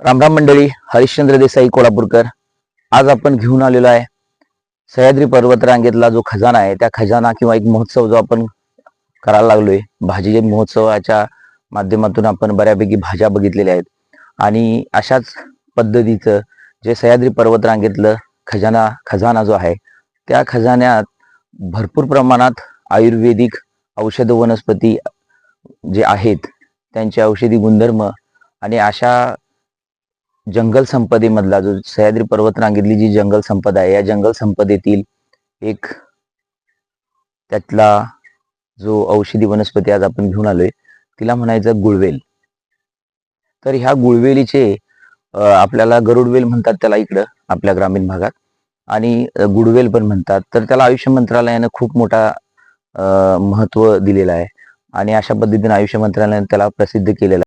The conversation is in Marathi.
रामराम मंडळी हरिश्चंद्र देसाई कोल्हापूरकर. आज आपण घेऊन आलेलो आहे सह्याद्री पर्वत रांगेतला जो खजाना आहे त्या खजाना किंवा एक महोत्सव जो आपण करायला लागलोय भाजी महोत्सवाच्या माध्यमातून आपण बऱ्यापैकी भाज्या बघितलेल्या आहेत. आणि अशाच पद्धतीचं जे सह्याद्री पर्वत रांगेतलं खजाना खजाना जो आहे त्या खजान्यात भरपूर प्रमाणात आयुर्वेदिक औषध वनस्पती जे आहेत त्यांचे औषधी गुणधर्म आणि अशा जंगल संपदेमधला जो सह्याद्री पर्वत रांगेतली जी जंगल संपदा आहे या जंगल संपदेतील एक त्यातला जो औषधी वनस्पती आज आपण घेऊन आलोय तिला म्हणायचं गुळवेल. तर ह्या गुळवेलीचे आपल्याला गरुडवेल म्हणतात त्याला इकडं आपल्या ग्रामीण भागात. आणि गुडवेल पण म्हणतात. तर त्याला आयुष्य मंत्रालयानं खूप मोठा महत्त्व दिलेलं आहे. आणि अशा पद्धतीने आयुष्य मंत्रालयानं त्याला प्रसिद्ध केलेलं